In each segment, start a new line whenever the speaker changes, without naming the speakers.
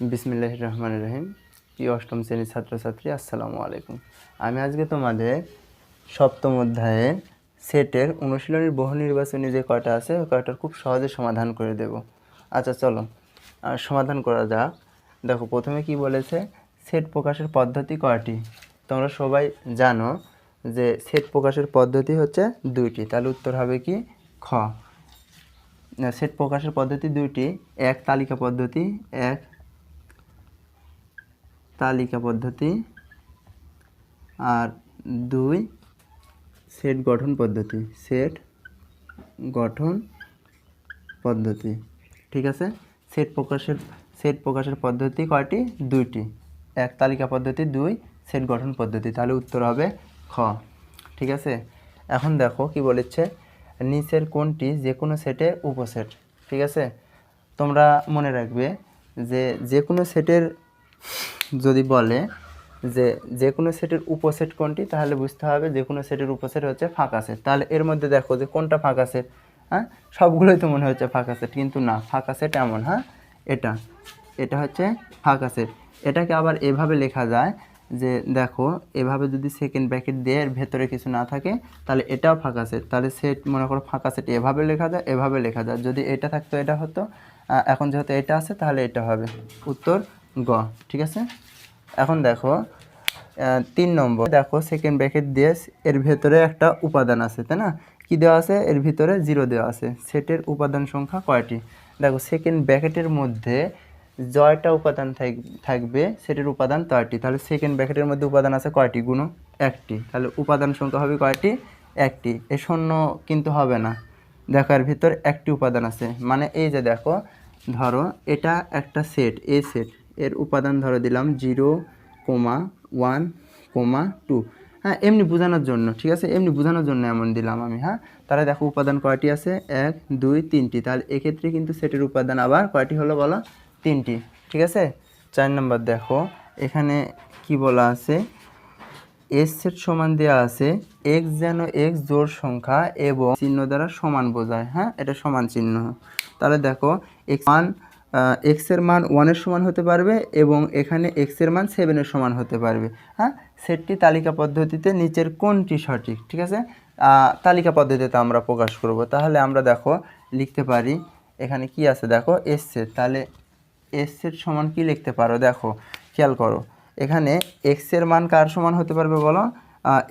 বিসমিল্লাহ রহমান রহিম প্রিয় অষ্টম শ্রেণির ছাত্রছাত্রী, আসসালামু আলাইকুম। আমি আজকে তোমাদের সপ্তম অধ্যায়ের সেটের অনুশীলনীর বহু নির্বাচনী যে কয়টা আছে, ওই কয়টার খুব সহজে সমাধান করে দেব। আচ্ছা চলো সমাধান করা যাক। দেখো, প্রথমে কি বলেছে? সেট প্রকাশের পদ্ধতি কয়টি? তোমরা সবাই জানো যে সেট প্রকাশের পদ্ধতি হচ্ছে দুইটি। তাহলে উত্তর হবে কি? খ। সেট প্রকাশের পদ্ধতি দুইটি। এক তালিকা পদ্ধতি, এক তালিকা পদ্ধতি আর দুই, সেট গঠন পদ্ধতি। সেট গঠন পদ্ধতি। ঠিক আছে? সেট প্রকাশের সেট প্রকাশের পদ্ধতি কয়টি? দুইটি। এক তালিকা পদ্ধতি দুই, সেট গঠন পদ্ধতি। তাহলে উত্তর হবে খ। ঠিক আছে? এখন দেখো কি বলেছে, নিচের কোনটি যে কোনো সেটের উপসেট। ঠিক আছে? তোমরা মনে রাখবে যে যে কোনো সেটের যদি বলে যে যে কোনো সেটের উপসেট কোনটি, তাহলে বুঝতে হবে যে কোনো সেটের উপসেট হচ্ছে ফাঁকা সেট। তাহলে এর মধ্যে দেখো যে কোনটা ফাঁকা সেট হ্যাঁ? সবগুলোই তো মনে হচ্ছে ফাঁকা সেট, কিন্তু না, ফাঁকা সেট এমন হ্যাঁ? এটা এটা হচ্ছে ফাঁকা সেট। এটাকে আবার এভাবে লেখা যায় যে দেখো, এভাবে যদি সেকেন্ড ব্র্যাকেট দিয়ে এর ভেতরে কিছু না থাকে, তাহলে এটাও ফাঁকা সেট। তাহলে সেট, মনে করো ফাঁকা সেট, এভাবে লেখা যায়, এভাবে লেখা যায়। যদি এটা থাকতো, এটা হতো। এখন যেহেতু এটা আছে, তাহলে এটা হবে। উত্তর গ, ঠিক আছে? এখন দেখো তিন নম্বর, দেখো সেকেন্ড ব্র্যাকেট দিয়ে এর ভেতরে একটা উপাদান আছে, তাই না? কি দেওয়া আছে? এর ভিতরে জিরো দেওয়া আছে। সেটের উপাদান সংখ্যা কয়টি? দেখো সেকেন্ড ব্র্যাকেটের মধ্যে জয়টা উপাদান থাক- থাকবে সেটের উপাদান তয়টি তাহলে সেকেন্ড ব্র্যাকেটের মধ্যে উপাদান আছে কয়টি? গুণ একটি। তাহলে উপাদান সংখ্যা হবে কয়টি? একটি। এ শূন্য কিন্তু হবে না। দেখো, এর ভিতর একটি উপাদান আছে। মানে এই যে দেখো, ধরো, এটা একটা সেট এ সেট এর উপাদান ধরো দিলাম zero comma one comma two. হ্যাঁ এমনি বোঝানোর জন্য, ঠিক আছে? এমনি বোঝানোর জন্য এমন দিলাম আমি হ্যাঁ? তাহলে দেখো উপাদান কয়টি আছে? এক, দুই, তিনটি। তাহলে এক্ষেত্রে কিন্তু সেটের উপাদান আবার কয়টি হলো বলো? তিনটি, ঠিক আছে? চার নম্বর দেখো, এখানে কি বলা আছে? এস সেট সমান দেওয়া আছে এক্স যেন এক্স জোর সংখ্যা এবং চিহ্ন দ্বারা সমান বোঝায় হ্যাঁ? এটা সমান চিহ্ন। তাহলে দেখো এক্স মান এক্সের মান ওয়ানের সমান হতে পারবে এবং এখানে এক্সের মান সেভেনের সমান হতে পারবে। হ্যাঁ? সেটটি তালিকা পদ্ধতিতে নিচের কোনটি সঠিক, ঠিক আছে? তালিকা পদ্ধতিতে আমরা প্রকাশ করব। তাহলে আমরা দেখো, লিখতে পারি, এখানে কি আছে? দেখো এস তাহলে এস সমান কি লিখতে পারো? দেখো, খেয়াল করো, এখানে এক্সের মান কার সমান হতে পারবে বলো?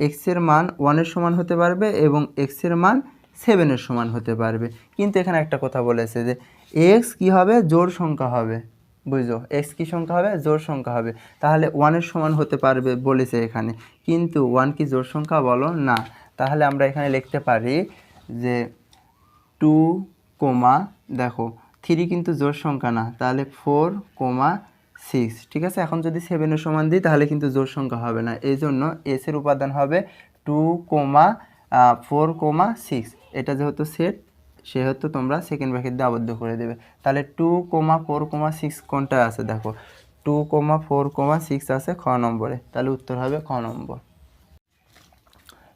এক্সের মান ওয়ানের সমান হতে পারবে এবং এক্সের মান সেভেনের সমান হতে পারবে। কিন্তু এখানে একটা কথা বলেছে যে এক্স কি হবে? জোড় সংখ্যা হবে। বুঝছ? এক্স কি সংখ্যা হবে? জোড় সংখ্যা হবে। তাহলে ওয়ানের সমান হতে পারবে বলেছে এখানে। কিন্তু ওয়ান কি জোড় সংখ্যা বলো? না। তাহলে আমরা এখানে লিখতে পারি যে টু কোমা দেখো থ্রি কিন্তু জোর সংখ্যা না। তাহলে ফোর কোমা সিক্স ঠিক আছে? এখন যদি সেভেনের সমান দিই, তাহলে কিন্তু জোর সংখ্যা হবে না। এই জন্য এসের উপাদান হবে two comma four comma six এটা যেহেতু সেট সেহেতু তোমরা সেকেন্ড ব্র্যাকেট দিয়ে আবদ্ধ করে দেবে। তাহলে two comma four comma six কোনটা আছে দেখো? Two comma four comma six আছে খ নম্বরে। তাহলে উত্তর হবে খ নম্বর।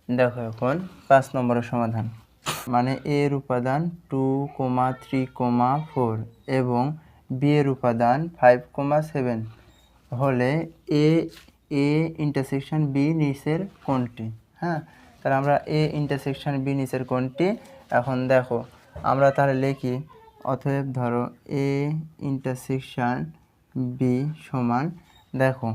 দেখো এখন পাঁচ নম্বরের সমাধান। মানে এর উপাদান two comma three comma four এবং বি এর উপাদান ফাইভ কোমা সেভেন হলে এ এ ইন্টারসেকশন বি নিচের কোনটি? হ্যাঁ? তাহলে আমরা এ ইন্টারসেকশন বি নিচের কোনটি? এখন দেখো আমরা তাহলে লিখি, অতএব ধরো এ ইন্টারসেকশন বি সমান, দেখো,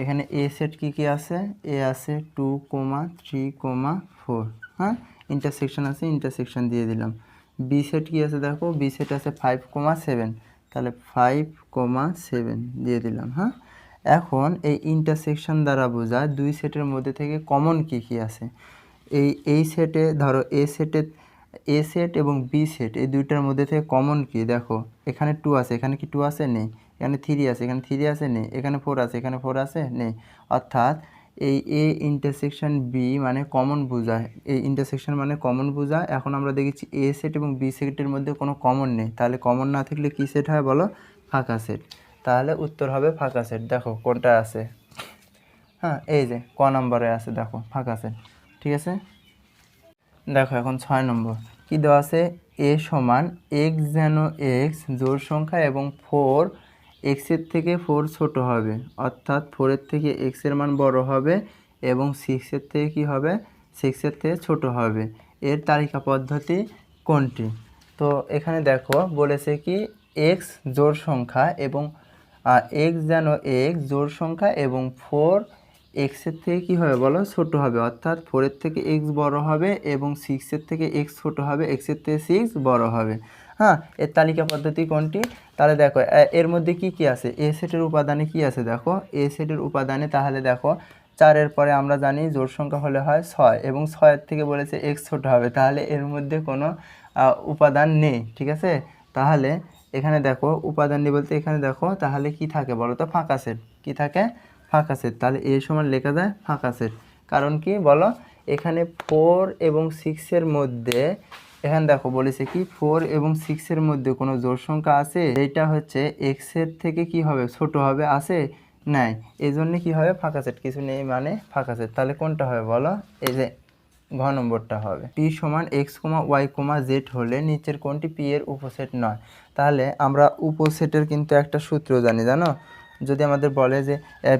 এখানে এ সেট কি কি আছে? এ আছে two comma three comma four হ্যাঁ? ইন্টারসেকশন আছে ইন্টারসেকশন দিয়ে দিলাম। বি সেট কি আছে দেখো? বি সেট আছে ফাইভ কোমা সেভেন তাহলে ফাইভ কোমা সেভেন দিয়ে দিলাম হ্যাঁ? এখন এই ইন্টারসেকশন দ্বারা বোঝায় দুই সেটের মধ্যে থেকে কমন কি কি আছে? এই এই সেটে ধরো এ সেটে এ সেট এবং বি সেট এই দুইটার মধ্যে থেকে কমন কি? দেখো, এখানে টু আছে, এখানে কি টু আছে? নেই। এখানে থ্রি আছে, এখানে থ্রি আছে? নেই। এখানে ফোর আছে, এখানে ফোর আছে? নেই। অর্থাৎ এই এ ইন্টারসেকশন বি মানে কমন বোঝায় এই ইন্টারসেকশন মানে কমন বোঝায় এখন আমরা দেখেছি এ সেট এবং বি সেটের মধ্যে কোনো কমন নেই। তাহলে কমন না থাকলে কী সেট হয় বলো? ফাঁকা সেট তাহলে উত্তর হবে ফাঁকা সেট দেখো, কোনটা আছে? হ্যাঁ এই যে, ক নম্বরে আছে? দেখো, ফাঁকা সেট ঠিক আছে? দেখো এখন ছয় নম্বর। কি দেওয়া আছে? এ সমান এক্স যেন এক্স জোড় সংখ্যা এবং ফোর এক্সের থেকে ফোর ছোট হবে। অর্থাৎ ফোরের থেকে এক্সের মান বড় হবে এবং সিক্সের থেকে কী হবে? সিক্সের থেকে ছোট হবে। এর তালিকা পদ্ধতি কোনটি? তো এখানে দেখো, বলেছে কি এক্স জোড় সংখ্যা এবং এক্স যেন এক্স জোড় সংখ্যা এবং ফোর এক্সের থেকে কী হবে বলো? ছোট হবে। অর্থাৎ ফোরের থেকে এক্স বড় হবে এবং সিক্সের থেকে এক্স ছোট হবে। এক্সের থেকে সিক্স বড় হবে। হ্যাঁ? এর তালিকা পদ্ধতি কোনটি? তাহলে দেখো এর মধ্যে কি কি আছে? এ সেটের উপাদানে কি আছে দেখো? এ সেটের উপাদানে তাহলে দেখো চারের পরে আমরা জানি জোড় সংখ্যা হলে হয় ছয় এবং ছয়ের থেকে বলেছে এক্স ছোট হবে। তাহলে এর মধ্যে কোনো উপাদান নেই, ঠিক আছে? তাহলে এখানে দেখো, উপাদান নেই বলতে এখানে দেখো, তাহলে কি থাকে বলো তো? ফাঁকা সেট কি থাকে? ফাঁকা সেট তাহলে এ সমান লেখা যায় ফাঁকা সেট কারণ কি বলো? এখানে ফোর এবং সিক্সের মধ্যে, এখানে দেখো বলেছে কি ফোর এবং সিক্সের মধ্যে কোনো জোর সংখ্যা আছে? এইটা হচ্ছে এক্সের থেকে কি হবে? ছোট হবে? আছে? নাই। এই জন্য কী হবে? ফাঁকা সেট কিছু নেই মানে ফাঁকা সেট তাহলে কোনটা হবে বলো? এই যে ঘ নম্বরটা হবে। পি সমান X comma Y comma Z হলে নিচের কোনটি পি এর উপসেট নয়? তাহলে আমরা উপসেটের কিন্তু একটা সূত্র জানি, জানো? যদি আমাদের বলে যে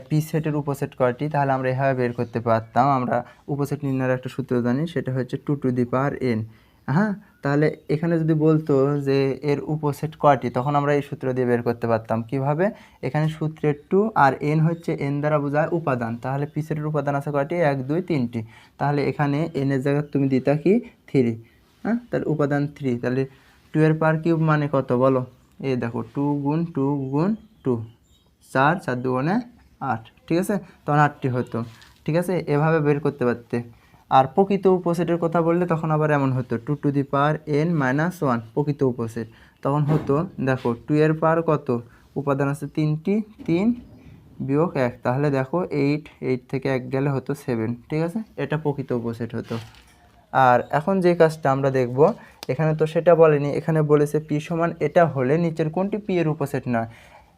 পি সেটের উপসেট কয়টি, তাহলে আমরা এভাবে বের করতে পারতাম। আমরা উপসেট নির্ণয়ের একটা সূত্র জানি, সেটা হচ্ছে two to the power N হ্যাঁ তাহলে এখানে যদি বলতো যে, এর উপসেট কয়টি, তখন আমরা এই সূত্র দিয়ে বের করতে পারতাম। কীভাবে? এখানে সূত্রের টু আর এন হচ্ছে এন দ্বারা বোঝায় উপাদান। তাহলে পি সেটের উপাদান আছে কয়টি? এক, দুই, তিনটি। তাহলে এখানে এন এর জায়গায় তুমি দিতা কি? থ্রি হ্যাঁ তাহলে উপাদান থ্রি তাহলে টু এর পার কিউব মানে কত বলো? এই দেখো টু গুণ টু গুণ টু চার চার দুগুণে আট, ঠিক আছে? তখন আটটি হতো, ঠিক আছে? এভাবে বের করতে পারতে। আর প্রকৃত উপসেটের কথা বললে তখন আবার এমন হতো two to the power N minus one প্রকৃত উপসেট। তখন হতো, দেখো টু এর পাওয়ার কত? উপাদান আছে তিনটি, তিন বিয়োগ এক। তাহলে দেখো এইট এইট থেকে এক গেলে হতো সেভেন ঠিক আছে? এটা প্রকৃত উপসেট হতো। আর এখন যে কাজটা আমরা দেখব, এখানে তো সেটা বলেনি, এখানে বলেছে পি সমান এটা হলে নিচের কোনটি পি এর উপসেট নয়।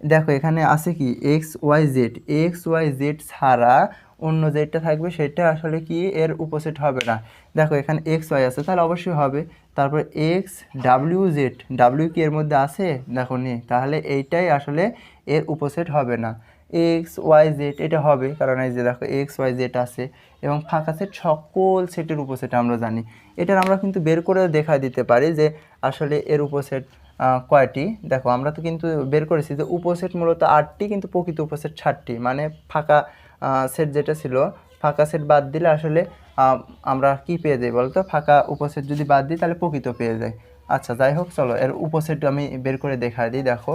দেখো, এখানে আছে কি? X Y Z X Y Z ছাড়া অন্য যেটা থাকবে, সেটা আসলে কি? এর উপসেট হবে না। দেখো, এখানে এক্স ওয়াই আছে, তাহলে অবশ্যই হবে। তারপর এক্স ডাব্লিউ জেড ডাব্লিউ কি এর মধ্যে আছে? দেখো, নেই। তাহলে এইটাই আসলে এর উপসেট হবে না। এক্স ওয়াই জেড এটা হবে, কারণ এই যে দেখো এক্স ওয়াই জেড আছে। এবং ফাঁকা সেট সকল সেটের উপসেট আমরা জানি। এটার আমরা কিন্তু বের করে দেখা দিতে পারি যে আসলে এর উপসেট কয়টি? দেখো, আমরা তো কিন্তু বের করেছি যে উপসেট মূলত আটটি, কিন্তু প্রকৃত উপসেট ষাটটি। মানে ফাঁকা সেট যেটা ছিল, ফাঁকা সেট বাদ দিলে আসলে আমরা কি পেয়ে যাই বলতো? ফাঁকা উপসেট যদি বাদ দিই, তাহলে প্রকৃত পেয়ে যাই। আচ্ছা যাই হোক, চলো, এর উপসেট আমি বের করে দেখা দিই। দেখো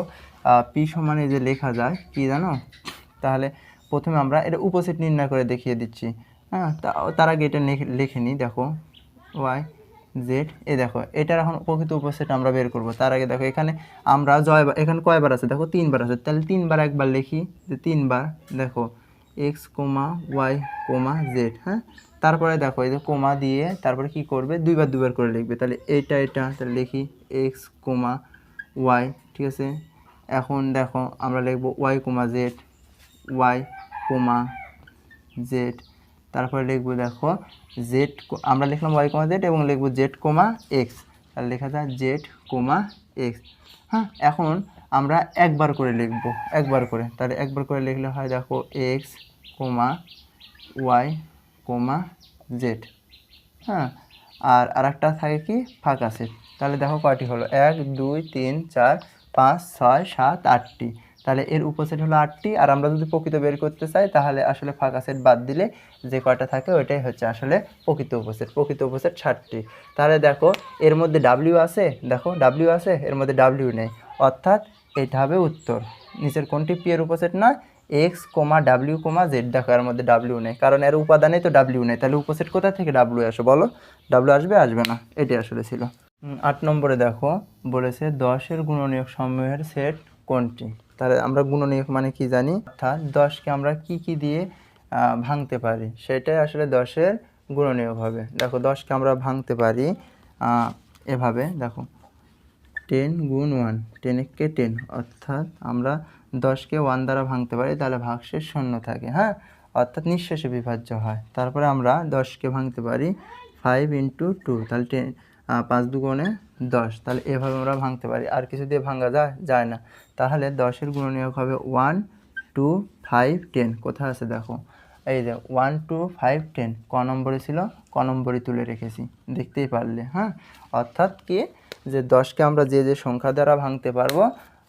পি সমানে যে লেখা যায়, কি জানো? তাহলে প্রথমে আমরা এটা উপসেট নির্ণয় করে দেখিয়ে দিচ্ছি। হ্যাঁ তার আগে এটা লিখে নিই, দেখো, ওয়াই। জেড এ দেখো, এটার এখন প্রকৃত উপসেট আমরা বের করব। তার আগে দেখো, এখানে আমরা জয় এখানে কয়বার আছে? দেখো, তিনবার আছে। তাহলে তিনবার একবার লিখি যে তিনবার, দেখো X comma Y comma Z হ্যাঁ? তারপরে দেখো, এই যে কোমা দিয়ে তারপরে কি করবে? দুইবার দুইবার করে লিখবে। তাহলে এটা এটা, তাহলে লিখি এক্স কোমা ওয়াই ঠিক আছে? এখন দেখো, আমরা লিখব Y comma Z Y comma Z তারপরে লিখব দেখো জেড আমরা লিখলাম ওয়াই কমা জেড এবং লিখব জেড কোমা এক্স তাহলে লেখা যায় জেড কোমা এক্স হ্যাঁ এখন আমরা একবার করে লিখব, একবার করে। তাহলে একবার করে লিখলে হয় দেখো X comma Y comma Z হ্যাঁ আর আরেকটা থাকে কি? ফাঁকা সেট। তাহলে দেখো কয়টি হলো? এক, দুই, তিন, চার, পাঁচ, ছয়, সাত, আটটি। তাহলে এর উপসেট হলো আটটি। আর আমরা যদি প্রকৃত বের করতে চাই, তাহলে আসলে ফাঁকা সেট বাদ দিলে যে কয়টা থাকে ওইটাই হচ্ছে আসলে প্রকৃত উপসেট। প্রকৃত উপসেট ষাটটি। তাহলে দেখো, এর মধ্যে ডাব্লিউ আছে, দেখো ডাব্লিউ আছে, এর মধ্যে ডাব্লিউ নেই। অর্থাৎ এটা হবে উত্তর। নিচের কোনটি পি এর উপসেট নয় X comma W comma Z দেখো এর মধ্যে ডাব্লিউ নেই। কারণ এর উপাদানেই তো ডাব্লিউ নেই। তাহলে উপসেট কোথা থেকে ডাব্লিউ আসে বলো? ডাব্লিউ আসবে আসবে না। এটাই আসলে ছিল। আট নম্বরে দেখো, বলেছে দশের গুণনীয়ক সমূহের সেট কোনটি? তাহলে আমরা গুণনীয়ক মানে কি জানি? অর্থাৎ দশকে আমরা কি কি দিয়ে ভাঙতে পারি? সেটাই আসলে দশের গুণনীয়ক হবে। দেখো, দশকে আমরা ভাঙতে পারি এভাবে। দেখো টেন গুণ ওয়ান টেনকে টেন অর্থাৎ আমরা দশকে ওয়ান দ্বারা ভাঙতে পারি, তাহলে ভাগশেষ শূন্য থাকে হ্যাঁ? অর্থাৎ নিঃশেষে বিভাজ্য হয়। তারপরে আমরা দশকে ভাঙতে পারি ফাইভ ইন্টু টু তাহলে টেন পাঁচ দুগুণে দশ। তাহলে এভাবে আমরা ভাঙতে পারি। আর কিছু দিয়ে ভাঙা যায় যায় না। তাহলে দশের গুণনীয়ক হবে ওয়ান টু ফাইভ টেন কোথায় আছে দেখো? এই যে ওয়ান টু ফাইভ টেন ক নম্বরে ছিল? ক নম্বরে তুলে রেখেছি। দেখতেই পারলে হ্যাঁ? অর্থাৎ কি? যে দশকে আমরা যে যে সংখ্যা দ্বারা ভাঙতে পারব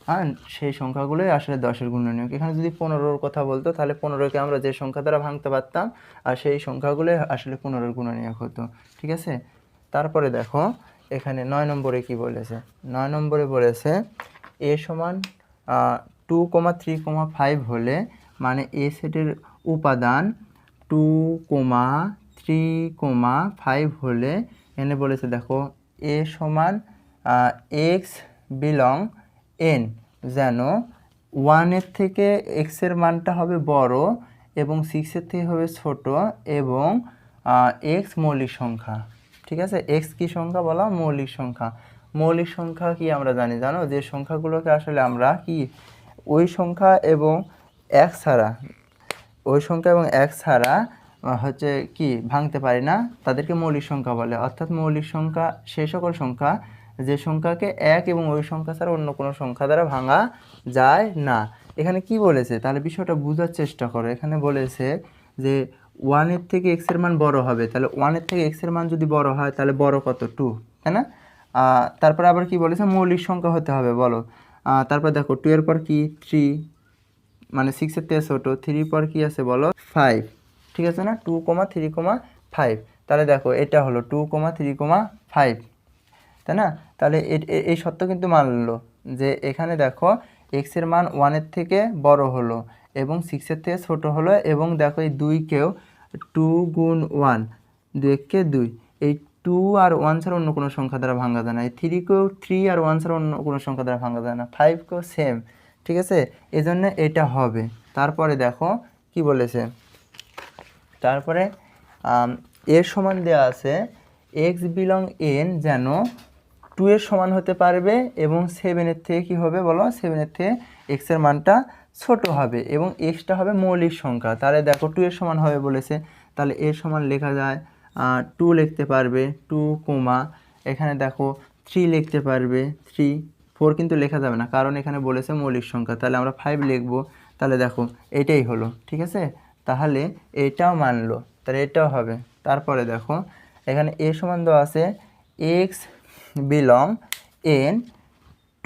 হ্যাঁ? সেই সংখ্যাগুলোই আসলে দশের গুণনীয়ক। এখানে যদি পনেরোর কথা বলতো, তাহলে পনেরোকে আমরা যে সংখ্যা দ্বারা ভাঙতে পারতাম, আর সেই সংখ্যাগুলোই আসলে পনেরোর গুণনীয়ক হতো। ঠিক আছে? তারপরে দেখো, এখানে নয় নম্বরে কি বলেছে? নয় নম্বরে বলেছে, এ সমান two comma three comma five হলে মানে এ সেটের উপাদান two comma three comma five হলে এনে বলেছে, দেখো, এ সমান এক্স বিলং এন যেন ওয়ানের থেকে এক্সের মানটা হবে বড় এবং সিক্সের থেকে হবে ছোট এবং এক্স মৌলিক সংখ্যা। ঠিক আছে? এক্স কি সংখ্যা বলা মৌলিক সংখ্যা। মৌলিক সংখ্যা কি আমরা জানি? জানো? যে সংখ্যাগুলোকে আসলে আমরা কি? ওই সংখ্যা এবং এক ছাড়া। ওই সংখ্যা এবং এক ছাড়া হচ্ছে কি? ভাঙতে পারি না। তাদেরকে মৌলিক সংখ্যা বলে। অর্থাৎ মৌলিক সংখ্যা, সে সকল সংখ্যা, যে সংখ্যাকে এক এবং ওই সংখ্যা ছাড়া অন্য কোনো সংখ্যা দ্বারা ভাঙা যায় না। এখানে কি বলেছে? তাহলে বিষয়টা বোঝার চেষ্টা করো। এখানে বলেছে যে ওয়ানের থেকে এক্সের মান বড় হবে, তাহলে ওয়ানের থেকে এক্সের মান যদি বড় হয়, তাহলে বড় কত? টু তাই না? তারপরে আবার কি বলেছে? মৌলিক সংখ্যা হতে হবে, বলো। তারপর দেখো টু এর পর কি? থ্রি মানে সিক্সের থেকে ছোটো। থ্রি পর কি আছে, বলো? ফাইভ ঠিক আছে না? Two comma three comma five তাহলে দেখো, এটা হলো two comma three comma five তাই না? তাহলে এই সত্য কিন্তু মানলো যে এখানে দেখো এক্সের মান ওয়ানের থেকে বড় হলো। এবং সিক্সের থেকে ছোটো হলো এবং দেখো এই দুইকেও টু গুণ ওয়ান দুইকে দুই। এই টু আর ওয়ান ছাড়া অন্য কোনো সংখ্যা দ্বারা ভাঙা যায় না। এই থ্রিকেও থ্রি আর ওয়ান ছাড়া অন্য কোনো সংখ্যা দ্বারা ভাঙা যায় না। ফাইভকেও সেম ঠিক আছে? এই জন্য এটা হবে। তারপরে দেখো কি বলেছে? তারপরে এর সমান দেওয়া আছে এক্স বিলং এন যেন টু এর সমান হতে পারবে এবং সেভেনের থেকে কি হবে বলো? সেভেনের থেকে এক্সের মানটা ছোট হবে এবং এক্সটা হবে মৌলিক সংখ্যা। তাহলে দেখো টু এর সমান হবে বলেছে। তাহলে এর সমান লেখা যায় টু লিখতে পারবে টু কোমা এখানে দেখো থ্রি লিখতে পারবে থ্রি ফোর কিন্তু লেখা যাবে না, কারণ এখানে বলেছে মৌলিক সংখ্যা। তাহলে আমরা ফাইভ লিখব। তাহলে দেখো এটাই হলো, ঠিক আছে? তাহলে এটাও মানলো, তাহলে এটাও হবে। তারপরে দেখো, এখানে এ সমান দেওয়া আছে এক্স বিলং এন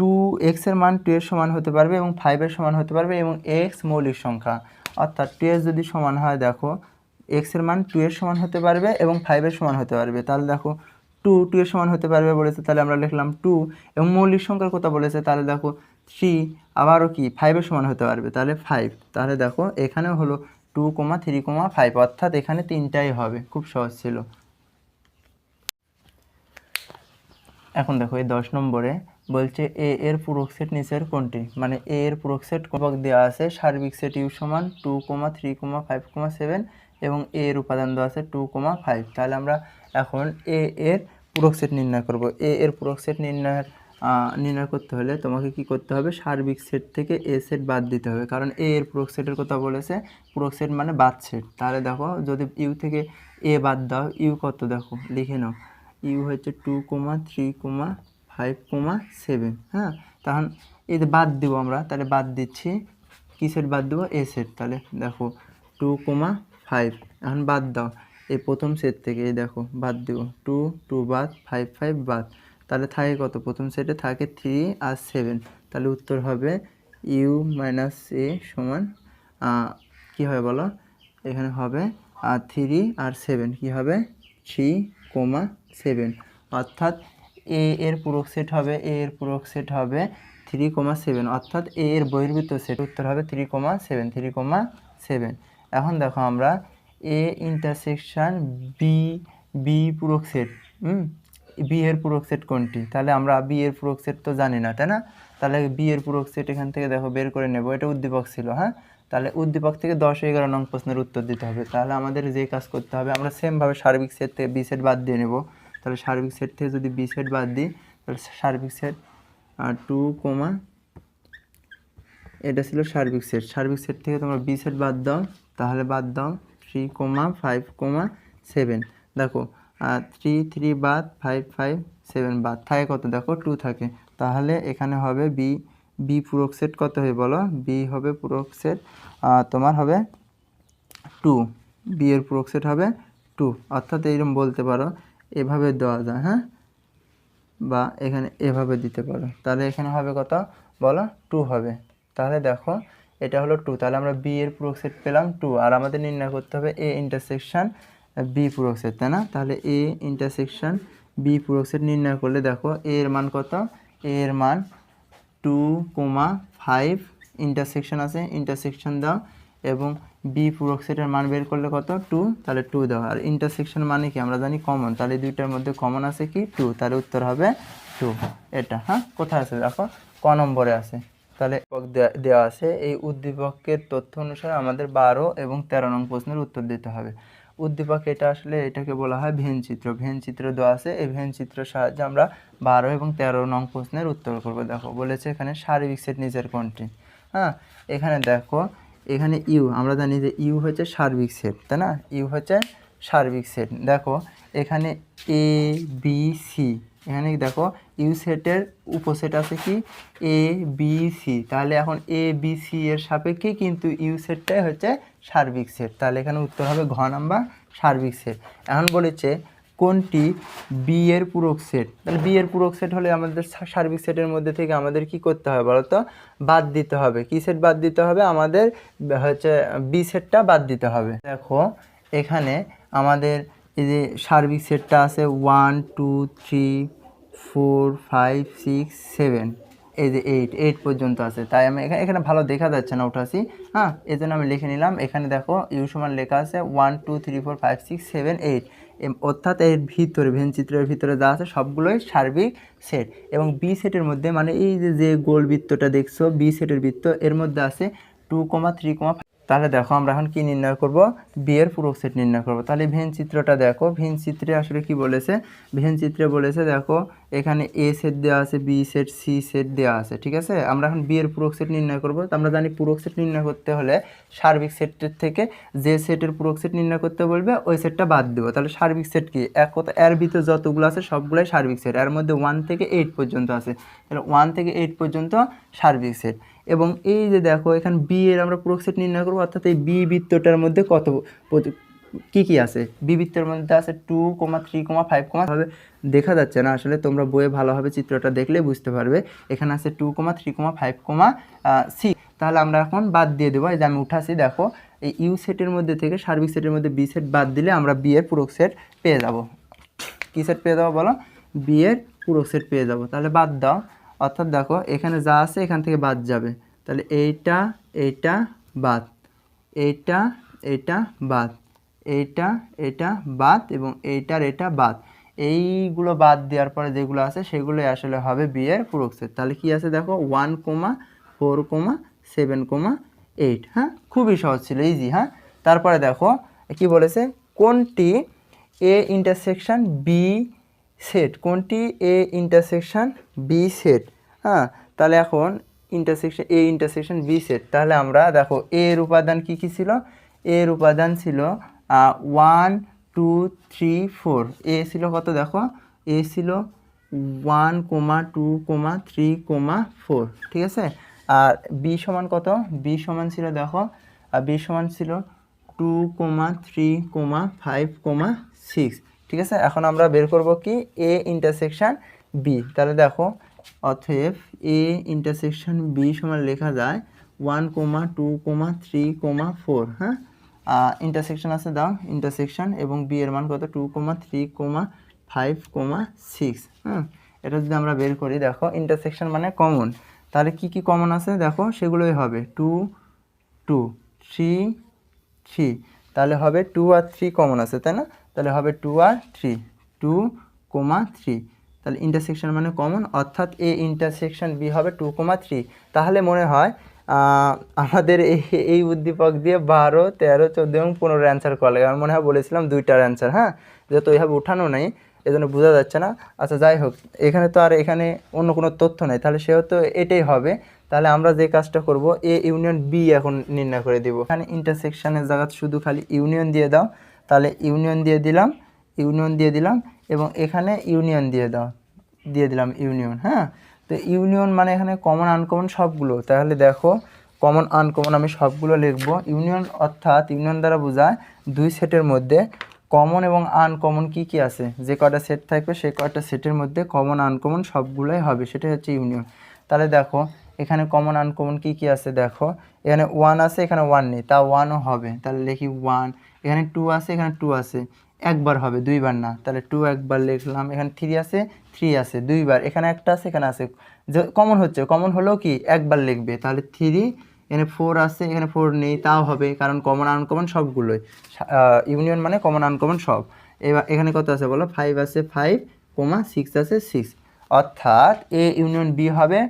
টু এক্সের মান টু এর সমান হতে পারবে এবং ফাইভের সমান হতে পারবে এবং এক্স মৌলিক সংখ্যা। অর্থাৎ টু এর যদি সমান হয়, দেখো এক্সের মান টু এর সমান হতে পারবে এবং ফাইভের সমান হতে পারবে। তাহলে দেখো টু টু এর সমান হতে পারবে বলেছে, তাহলে আমরা লিখলাম টু এবং মৌলিক সংখ্যার কথা বলেছে, তাহলে দেখো থ্রি আবারও কি ফাইভের সমান হতে পারবে। তাহলে ফাইভ তাহলে দেখো, এখানেও হলো two comma three comma five অর্থাৎ এখানে তিনটাই হবে, খুব সহজ ছিল। এখন দেখো, এই দশ নম্বরে বলছে এ এর পূরক সেট নিচের কোনটি? মানে এ এর পূরক সেট দেওয়া আছে? সার্বিক সেট ইউ সমান two comma three comma five comma seven এবং এ এর উপাদান দেওয়া আছে টু কমা ফাইভ তাহলে আমরা এখন এ এর পূরক সেট নির্ণয় করব। এ এর পূরক সেট নির্ণয়ের নির্ণয় করতে হলে তোমাকে কি করতে হবে? সার্বিক সেট থেকে এ সেট বাদ দিতে হবে। কারণ এ এর পূরক সেটের কথা বলেছে। পূরক সেট মানে বাদ সেট। তাহলে দেখো, যদি ইউ থেকে এ বাদ দাও ইউ কত দেখো? লিখে নাও। ইউ হচ্ছে two comma three comma five comma seven হ্যাঁ? তখন যে বাদ দিব আমরা, তাহলে বাদ দিচ্ছি। কি সেট বাদ দেবো? এ সেট তাহলে দেখো টু কোমা ফাইভ এখন বাদ দাও। এই প্রথম সেট থেকে, এই দেখো, বাদ দিব। টু টু বাদ ফাইভ ফাইভ বাদ। তাহলে থাকে কত? প্রথম সেটে থাকে থ্রি আর সেভেন তাহলে উত্তর হবে ইউ মাইনাস এ সমান কী হবে বলো? এখানে হবে আর থ্রি আর সেভেন কী হবে? থ্রি কোমা সেভেন অর্থাৎ এ এর পূরক সেট হবে এ এর পূরক সেট হবে থ্রি কোমা সেভেন অর্থাৎ এ এর বহির্ভূত সেট উত্তর হবে three comma seven three comma seven এখন দেখো আমরা এ ইন্টারসেকশন বি বি পূরক সেট হুম? বি এর পূরক সেট কোনটি? তাহলে আমরা বি এর পূরক সেট তো জানি না, তাই না? তাহলে বি এর পূরক সেট এখান থেকে দেখো বের করে নেব, এটা উদ্দীপক ছিল হ্যাঁ? তাহলে উদ্দীপক থেকে দশ এগারো নং প্রশ্নের উত্তর দিতে হবে। তাহলে আমাদের যে কাজ করতে হবে, আমরা সেমভাবে সার্বিক সেট থেকে বি সেট বাদ দিয়ে নেব। তাহলে সার্বিক সেট থেকে যদি বি সেট বাদ দিই, তাহলে সার্বিক সেট টু কোমা এটা ছিল সার্বিক সেট। সার্বিক সেট থেকে তোমরা বি সেট বাদ দাও, তাহলে বাদ দাও three comma five comma seven দেখো থ্রি থ্রি বাদ ফাইভ ফাইভ সেভেন বাদ। থাকে কত? দেখো টু থাকে। তাহলে এখানে হবে বি বি পূরক সেট কত হবে বলো? বি হবে পূরক সেট তোমার হবে টু বি এর পূরক সেট হবে টু অর্থাৎ এইরকম বলতে পারো। এভাবে দেওয়া যায় হ্যাঁ? বা এখানে এভাবে দিতে পারো। তাহলে এখানে হবে কত? বলো টু হবে। তাহলে দেখো, এটা হলো টু তাহলে আমরা বি এর পূরক সেট পেলাম টু আর আমাদের নির্ণয় করতে হবে এ ইন্টারসেকশন বি পূরক সেট তাই না? তাহলে এ ইন্টারসেকশন বি পূরক সেট নির্ণয় করলে দেখো এ এর মান কত? এ এর মান টু কোমা ফাইভ ইন্টারসেকশন আছে। ইন্টারসেকশন দাও। এবং বি পূরক সেটের মান বের করলে কত? টু তাহলে টু দেওয়া আর ইন্টারসেকশন মানে কি? আমরা জানি কমন তাহলে দুইটার মধ্যে কমন আছে কি? টু তাহলে উত্তর হবে টু এটা হ্যাঁ? কোথায় আছে? দেখো, ক নম্বরে আছে। তাহলে দেওয়া আছে। এই উদ্দীপকের তথ্য অনুসারে আমাদের বারো এবং তেরো নং প্রশ্নের উত্তর দিতে হবে। উদ্দীপক এটা আসলে এটাকে বলা হয় ভেন চিত্র। ভেন চিত্র দেওয়া আছে। এই ভেন চিত্রের সাহায্যে আমরা বারো এবং তেরো নং প্রশ্নের উত্তর করব। দেখো, বলেছে এখানে সার্বিক সেট নিজের কোনটি? হ্যাঁ এখানে দেখো এখানে ইউ, আমরা জানি যে ইউ হচ্ছে সার্বিক সেট তাই না? ইউ হচ্ছে সার্বিক সেট দেখো, এখানে এ বি সি এখানে দেখো, ইউ সেটের উপসেট আছে কি? এ বি সি তাহলে এখন এ বি সি এর সাপেক্ষে কিন্তু ইউ সেটটাই হচ্ছে সার্বিক সেট তাহলে এখানে উত্তর হবে ঘ নাম্বার সার্বিক সেট এখন বলেছে কোনটি? বি এর পূরক সেট তাহলে বি এর পূরক সেট হলে আমাদের সার্বিক সেটের মধ্যে থেকে আমাদের কি করতে হবে বলো তো? বাদ দিতে হবে। কি সেট বাদ দিতে হবে? আমাদের হচ্ছে বি সেটটা বাদ দিতে হবে। দেখো, এখানে আমাদের এই যে সার্বিক সেটটা আছে one two three four five six seven এই যে এইট এইট পর্যন্ত আছে। তাই আমি এখানে এখানে ভালো দেখা যাচ্ছে না উঠাছি। হ্যাঁ এই জন্য আমি লিখে নিলাম। এখানে দেখো ইউ সমান লেখা আছে one two three four five six seven eight অর্থাৎ এর ভিতরে ভেন চিত্রের ভিতরে যা আছে সবগুলোই সার্বিক সেট। এবং বি সেটের মধ্যে মানে এই যে যে গোল বৃত্তটা দেখছ বি সেটের বৃত্ত, এর মধ্যে আছে টু কমা থ্রি কমা তাহলে দেখো আমরা এখন কি নির্ণয় করব? বি এর পূরক সেট নির্ণয় করব। তাহলে ভেন চিত্রটা দেখো। ভেন চিত্রে আসলে কি বলেছে? ভেন চিত্রে বলেছে দেখো, এখানে এ সেট দেওয়া আছে বি সেট সি সেট দেওয়া আছে, ঠিক আছে? আমরা এখন বি এর পূরক সেট নির্ণয় করব। তো আমরা জানি পূরক সেট নির্ণয় করতে হলে সার্বিক সেটের থেকে যে সেটের পূরক সেট নির্ণয় করতে বলবে, ওই সেটটা বাদ দেবো। তাহলে সার্বিক সেট কি? এক কথা, এর ভিতরে যতগুলো আছে সবগুলোই সার্বিক সেট এর মধ্যে ওয়ান থেকে এইট পর্যন্ত আছে। তাহলে ওয়ান থেকে এইট পর্যন্ত সার্বিক সেট এবং এই যে দেখো, এখানে বি এর আমরা পূরক সেট নির্ণয় করব, অর্থাৎ এই বি বৃত্তটার মধ্যে কত কি কি আছে? বি বৃত্তের মধ্যে আছে two comma three comma five comma ভাবে দেখা যাচ্ছে না, আসলে তোমরা বইয়ে ভালোভাবে চিত্রটা দেখলে বুঝতে পারবে। এখানে আছে two comma three comma five comma C তাহলে আমরা এখন বাদ দিয়ে দেবো, এই যে আমি উঠাছি, দেখো, এই ইউ সেটের মধ্যে থেকে সার্বিক সেটের মধ্যে বি সেট বাদ দিলে আমরা বি এর পূরক সেট পেয়ে যাব। কী সেট পেয়ে যাব বলো? বি এর পূরক সেট পেয়ে যাব। তাহলে বাদ দাও। অর্থাৎ দেখো, এখানে যা আছে এখান থেকে বাদ যাবে। তাহলে এইটা এইটা বাদ। এইটা, এটা বাদ। এইটা, এটা বাদ এবং এইটার এটা বাদ। এইগুলো বাদ দেওয়ার পরে যেগুলো আছে সেগুলোই আসলে হবে বি এর পূরক তাহলে কি আছে দেখো one comma four comma seven comma eight হ্যাঁ? খুবই সহজ ছিল ইজি হ্যাঁ? তারপরে দেখো, কি বলেছে? কোনটি? এ ইন্টারসেকশন বি সেট, কোনটি? A intersection B set. হ্যাঁ তাহলে এখন intersection A intersection B set. তাহলে আমরা দেখো এ এর উপাদান কি কি ছিল? এ এর উপাদান ছিল one two three four A ছিল কত দেখো? এ ছিল one comma two comma three comma four ঠিক আছে? আর বি সমান কত? বি সমান ছিল দেখো, আর বি সমান ছিল two comma three comma five comma six ঠিক আছে? এখন আমরা বের করব কি? এ ইন্টারসেকশন বি তাহলে দেখো, অতএব এ ইন্টারসেকশন বি সমান লেখা যায় one comma two comma three comma four হ্যাঁ? ইন্টারসেকশন আছে দাও ইন্টারসেকশন এবং বি এর মান কত? Two comma three comma five comma six হ্যাঁ এটা যদি আমরা বের করি, দেখো ইন্টারসেকশন মানে কমন তাহলে কি কি কমন আছে? দেখো, সেগুলোই হবে। টু টু থ্রি থ্রি তাহলে হবে টু আর থ্রি কমন আছে, তাই না? তাহলে হবে টু আর থ্রি টু কোমা থ্রি তাহলে ইন্টারসেকশন মানে কমন অর্থাৎ এ ইন্টারসেকশন বি হবে টু কোমা থ্রি তাহলে মনে হয় আমাদের এই এই উদ্দীপক দিয়ে বারো, তেরো, চোদ্দ এবং পনেরো অ্যান্সার করা লাগে। আমার মনে হয় বলেছিলাম দুইটার অ্যান্সার হ্যাঁ? যেহেতু এইভাবে উঠানো নেই, এজন্য বোঝা যাচ্ছে না। আচ্ছা যাই হোক, এখানে তো আর এখানে অন্য কোনো তথ্য নেই। তাহলে সেহেতু এটাই হবে। তাহলে আমরা যে কাজটা করব এ ইউনিয়ন বি এখন নির্ণয় করে দিব। এখানে ইন্টারসেকশনের জায়গা শুধু খালি ইউনিয়ন দিয়ে দাও। তাহলে ইউনিয়ন দিয়ে দিলাম, ইউনিয়ন দিয়ে দিলাম এবং এখানে ইউনিয়ন দিয়ে দাও, দিয়ে দিলাম ইউনিয়ন হ্যাঁ? তো ইউনিয়ন মানে এখানে কমন আনকমন সবগুলো। তাহলে দেখো কমন আনকমন আমি সবগুলো লিখব। ইউনিয়ন অর্থাৎ ইউনিয়ন দ্বারা বোঝায় দুই সেটের মধ্যে কমন এবং আনকমন কি কি আছে? যে কয়টা সেট থাকবে, সেই কয়টা সেটের মধ্যে কমন আনকমন সবগুলোই হবে, সেটাই হচ্ছে ইউনিয়ন। তাহলে দেখো, এখানে কমন আনকমন কি কি আছে দেখো? এখানে ওয়ান আছে, এখানে ওয়ান নেই, তা ওয়ানও হবে। তাহলে লিখি ওয়ান এখানে টু আছে, এখানে টু আছে। একবার হবে, দুইবার না। তাহলে টু একবার লিখলাম, এখানে থ্রি আছে থ্রি আছে, দুইবার। এখানে একটা আছে, এখানে আছে। যে কমন হচ্ছে কমন হলেও কি, একবার লিখবে। তাহলে থ্রি এখানে ফোর আছে, এখানে ফোর নেই, তাও হবে, কারণ কমন আনকমন সবগুলোই। ইউনিয়ন মানে কমন আনকমন সব। এবার এখানে কত আছে বলো? ফাইভ আছে ফাইভ কোমা সিক্স আছে সিক্স অর্থাৎ এ ইউনিয়ন বি হবে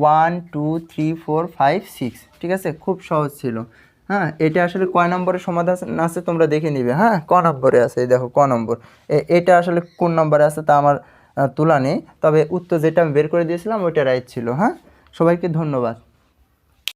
one two three four five six ঠিক আছে? খুব সহজ ছিল। হ্যাঁ এটা আসলে কয় নম্বরের সমাধান আছে তোমরা দেখে নিবে। হ্যাঁ ক নম্বরে আছে দেখো ক নম্বর। এটা আসলে কোন নম্বরে আছে তা আমার তুলা নেই। তবে উত্তর যেটা আমি বের করে দিয়েছিলাম, ওইটা রাইট ছিল। হ্যাঁ সবাইকে ধন্যবাদ।